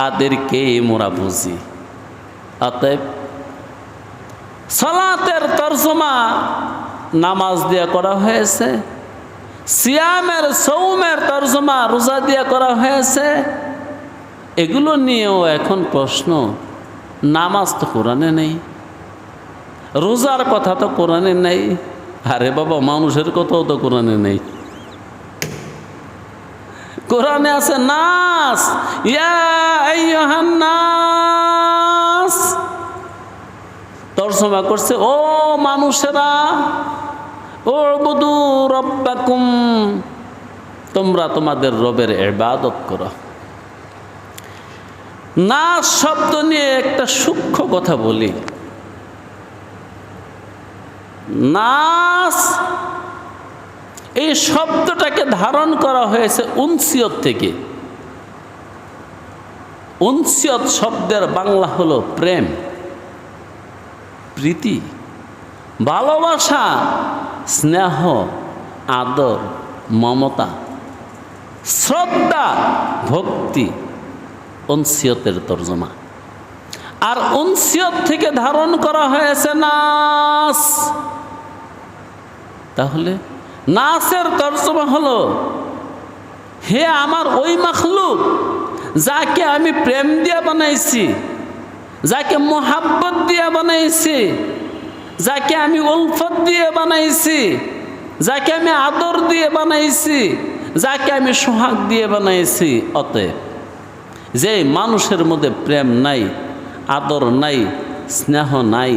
তাদেরকে মোরা বুঝি। অতএব সালাতের তর্জমা নামাজ দিয়ে করা হয়েছে, সিয়ামের, সৌমের তর্জমা রোজা দিয়ে করা হয়েছে, এগুলো নিয়েও এখন প্রশ্ন, নামাজ তো কোরআনে নেই, রোজার কথা তো কোরআনে নেই, আরে বাবা, মানুষের কথাও তো কোরআনে নেই। কোরআনে আছে নাস নাস তর্জমা করছে, ও মানুষেরা ও বুদু রব্বাকুম, তোমরা তোমাদের রবের ইবাদত করো। নাস শব্দ নিয়ে একটা সূক্ষ্ম কথা বলি। নাস এই শব্দটাকে ধারণ করা হয়েছে উনসিয়ত থেকে। উনসিয়ত শব্দের বাংলা হলো প্রেম, প্রীতি, ভালোবাসা, স্নেহ, আদর, মমতা, শ্রদ্ধা, ভক্তি অনসিয়তের তর্জমা। আর অনসিয়ত থেকে ধারণ করা হয়েছে নাস। তাহলে নাসের তর্জমা হলো, হে আমার ওই মাখলুক যাকে আমি প্রেম দিয়ে বানাইছি, যাকে মোহাব্বত দিয়ে বানাইছি, যাকে আমি উলফত দিয়ে বানাইছি, যাকে আমি আদর দিয়ে বানাইছি, যাকে আমি সোহাগ দিয়ে বানাইছি। অতএব যে মানুষের মধ্যে প্রেম নাই, আদর নাই, স্নেহ নাই,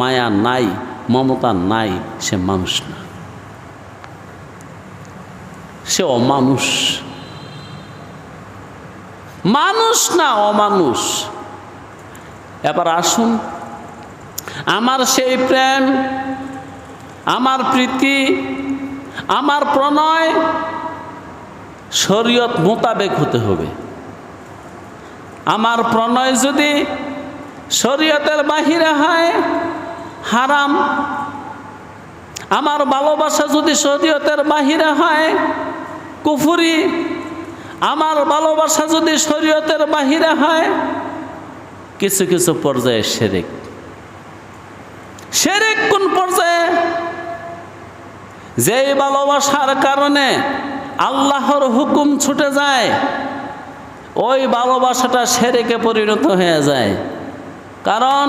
মায়া নাই, মমতা নাই, সে মানুষ না। সে অমানুষ। মানুষ না অমানুষ। এবার আসুন, আমার সেই প্রেম, আমার প্রীতি, আমার প্রণয় শরীয়ত মোতাবেক হতে হবে। আমার প্রণয় যদি শরীয়তের বাহিরে হয়, হারাম। আমার ভালোবাসা যদি শরীয়তের বাহিরে হয় কুফুরি, আমার ভালোবাসা যদি শরীয়তের বাহিরে হয়, কিছু কিছু পর্যায়ে সেরেক সেরেক কোন পর্যায়ে? যেই ভালোবাসার কারণে আল্লাহর হুকুম ছুটে যায়, ওই ভালোবাসাটা সেরেকে পরিণত হয়ে যায়। কারণ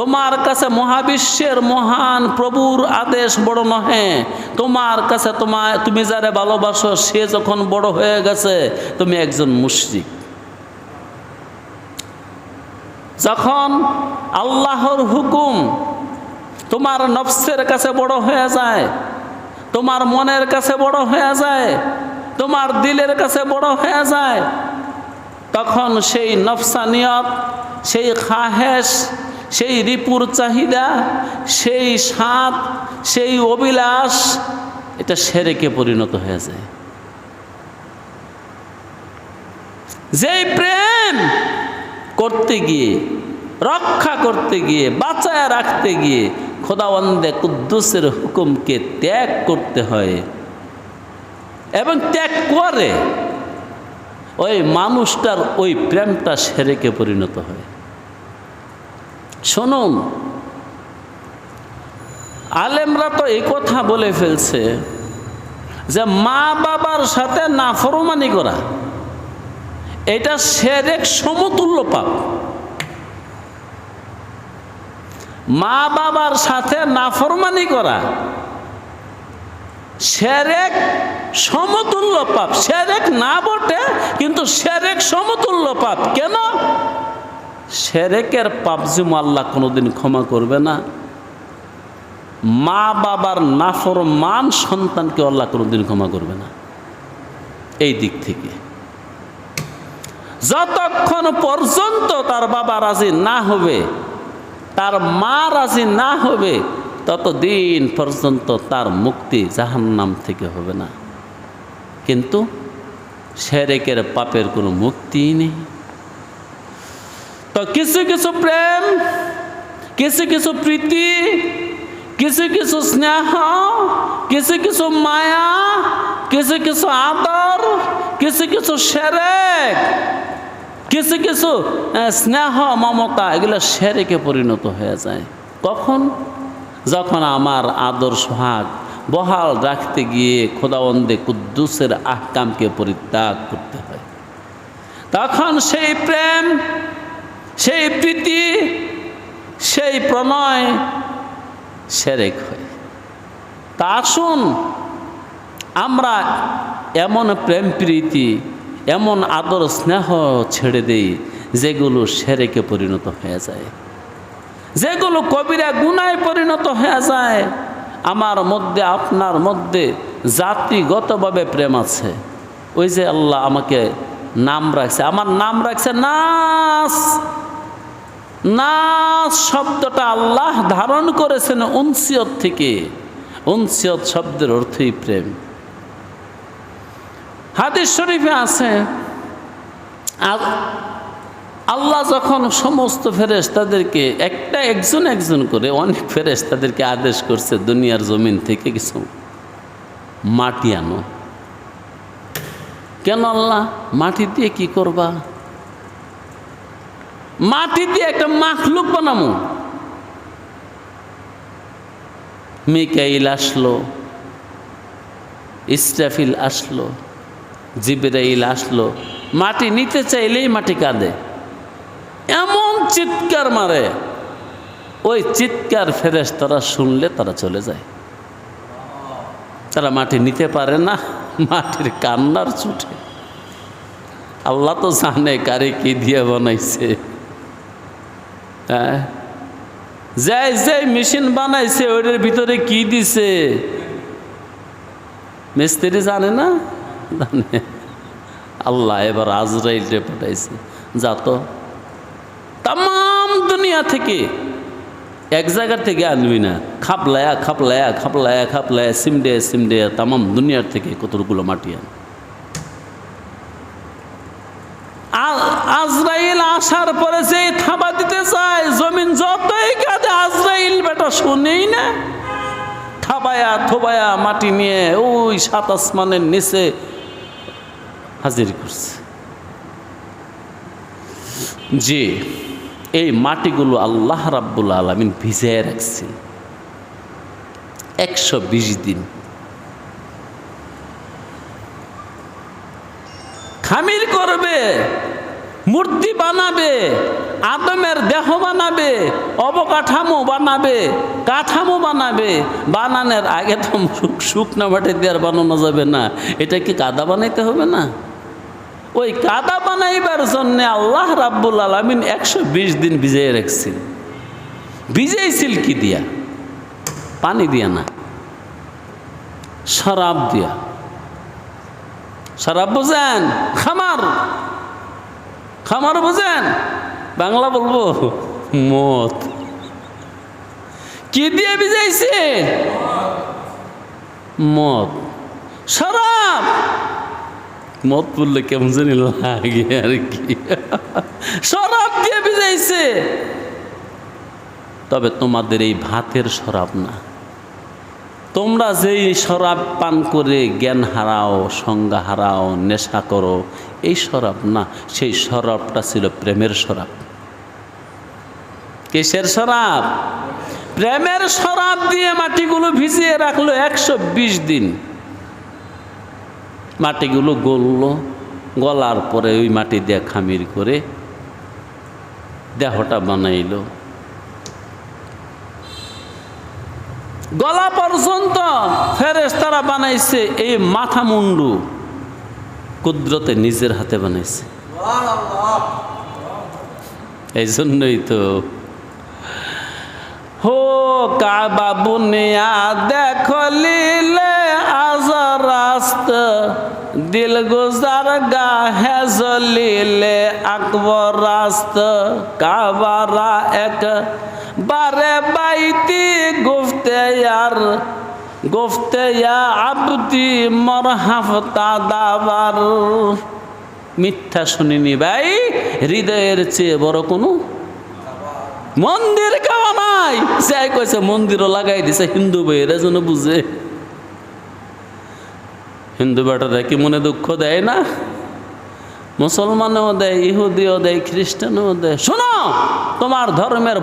তোমার কাছে মহাবিশ্বের মহান প্রভুর আদেশ বড় নহে। তোমার কাছে তোমার তুমি যারা ভালোবাসো, সে যখন বড় হয়ে গেছে, তুমি একজন মুশরিক। যখন আল্লাহর হুকুম তোমার নফসের কাছে বড় হয়ে যায়, তোমার মনের কাছে বড় হয়ে যায়, তোমার দিলের কাছে বড় হয়ে যায়, তখন সেই নফসানিয়ত, সেই খাহেশ সেই রিপুর চাহিদা, সেই স্বাদ, সেই অবিলাস এটা সেরেকে পরিণত হয়ে যায়। যেই প্রেম করতে গিয়ে, রক্ষা করতে গিয়ে, বাঁচায় রাখতে গিয়ে খোদাওয়ান্দে কুদ্দুসের হুকুমকে ত্যাগ করতে হয় এবং ত্যাগ করে, ওই মানুষটার ওই প্রেমটা সেরেকে পরিণত হয়। শুনুন। আলেমরা তো এই কথা বলে ফেলছে যে মা বাবার সাথে নাফরমানি করা, এটা সেরেক সমতুল্য পাপ। মা বাবার সাথে নাফরমানি করা, সেরেক সমতুল্য পাপ। সেরেক না বটে, কিন্তু সেরেক সমতুল্য পাপ। কেন? সেরেকের পাপ জিমু আল্লাহ কোনোদিন ক্ষমা করবে না। মা বাবার নাফর মান সন্তানকে আল্লাহ কোনোদিন ক্ষমা করবে না। এই দিক থেকে। যতক্ষণ পর্যন্ত তার বাবা রাজি না হবে, তার মা রাজি না হবে, ততদিন পর্যন্ত তার মুক্তি জাহান্নাম থেকে হবে না। কিন্তু সেরেকের পাপের কোনো মুক্তি নেই। তো কিছু কিছু প্রেম, কিছু কিছু প্রীতি, কিছু কিছু স্নেহ, কিছু কিছু মায়া, কিছু কিছু আদর, কিছু কিছু সেরেক, কিছু কিছু স্নেহ, মমতা, এগুলো সেরেকে পরিণত হয়ে যায়। কখন? যখন আমার আদর সোহাগ বহাল রাখতে গিয়ে খোদাবন্দে কুদ্দুসের আহকামকে পরিত্যাগ করতে হয়। তখন সেই প্রেম সেই প্রীতি, সেই প্রণয় সেরেক হয়। তা আসুন, আমরা এমন প্রেম প্রীতি, এমন আদর স্নেহ ছেড়ে দেই, যেগুলো সেরেকে পরিণত হয়ে যায়। যেগুলো কবিরা গুনায় পরিণত হয়ে যায়। আমার মধ্যে, আপনার মধ্যে জাতিগতভাবে প্রেম আছে। ওই যে আল্লাহ আমাকে নাম রাখছে। আমার নাম রাখছে নাস। নাস শব্দটা আল্লাহ ধারণ করেছেন উনসিয়ত থেকে। উনসিয়ত শব্দের অর্থই প্রেম। হাদিস শরীফে আছে আর আল্লাহ যখন সমস্ত ফেরেস তাদেরকে একটা একজন একজন করে অনেক ফেরেস তাদেরকে আদেশ করছে, দুনিয়ার জমিন থেকে কিছু মাটি আনো। কেন আল্লাহ? মাটি দিয়ে কি করবা? মাটি দিয়ে একটা মাখলুক বানামো। মিকাইল আসলো ইস্টাফিল আসলো, জিবরাইল আসলো। মাটি নিতে চাইলেই মাটি কাঁদে। এমন চিৎকার মারে, ওই চিৎকার ফেরেস তারা শুনলে তারা চলে যায়। তারা মাটি নিতে পারে না, মাটির কান্নার ছুটে। আল্লাহ তো জানে কারে কি দিয়ে বানাইছে। হ্যাঁ? যাই যাই মেশিন বানাইছে, ওইটার ভিতরে কি দিছে? মিস্ত্রি জানে না? জানে। আল্লাহ এবার আজরাইলরে পাঠাইছে। যা তো। তাম দুনিয়া থেকে এক জায়গা থেকে আনবি না। খাপলায়া খাপলায়া খাপলায়া খাপলায়া, সিমডে সিমডে তাম দুনিয়ার থেকে কতগুলো মাটি আন আজরাইল আসার পরে যে থাবা দিতে চায়, জমিন যতই কাঁদে, আজরাইল বেটা শুনেই না। থাবায়া, থোবায়া মাটি নিয়ে ওই সাত আসমানের নিচে হাজির করছে। যে এই মাটিগুলো আল্লাহ রাব্বুল আলমিন ভিজিয়ে রাখছেন। একশো বিশ দিন খামির করবে, মূর্তি বানাবে, আদমের দেহ বানাবে, অবকাঠামো বানাবে, কাঠামো বানাবে, বানানোর আগে তো শুকনো মাটি দিয়ে আর বানানো যাবে না। এটা কি কাদা বানাইতে হবে না? ওই কাদা বানাইবার জন্য আল্লাহ রাব্বুল আলমিন একশো বিশ দিন ভিজিয়ে রাখছিল। ভিজেইছিল কি দিয়া? পানি দিয়া না, শরাব দিয়া। শরাব বুঝেন খামার। খামার বুঝেন বাংলা বলব? মদ। কি দিয়ে বিজাইছে মদ। শরাব। মদ পড়লে কেমন জানি লাগে আর কি। শরাব দিয়ে বিজাইছে তবে তোমাদের এই ভাতের শরাব না। তোমরা যেই শরাব পান করে জ্ঞান হারাও সংজ্ঞা হারাও, নেশা করো, এই শরাব না, সেই শরাবটা ছিল প্রেমের শরাব। কিসের শরাব? প্রেমের শরাব দিয়ে মাটিগুলো ভিজিয়ে রাখল একশো বিশ দিন। মাটিগুলো গলল, গলার পরে ওই মাটি দিয়ে খামির করে দেহটা বানাইলো। গলা পর্যন্ত ফেরেস তারা বানাইছে এই মাথা মুন্ডু। কুদরতে নিজের হাতে বানাইছে। এই জন্যই তো। হো, কাবা বুনিয়া দেখলিলে আজর রাস্ত দিল গুজার গা হেজলিলে আকবর রাস্ত কাবারা এক বারে বাইতি গুফতে ইয়ার, গুফতে ইয়া আবদি মরহাফতা দাবার মিথ্যা শুনিনি ভাই, হৃদয়ের চেয়ে বড় কোনো মন্দির খাওয়া নাই। যাই কইছে, মন্দিরও লাগাই দিছে, হিন্দু বইয়েরা যেন বুঝে। হিন্দু বেটারা কি মনে দুঃখ দেয় না? মুসলমানও দেয়, ইহুদিও দেয়, খ্রিস্টানও দেয়। শোনো, তোমার ধর্মের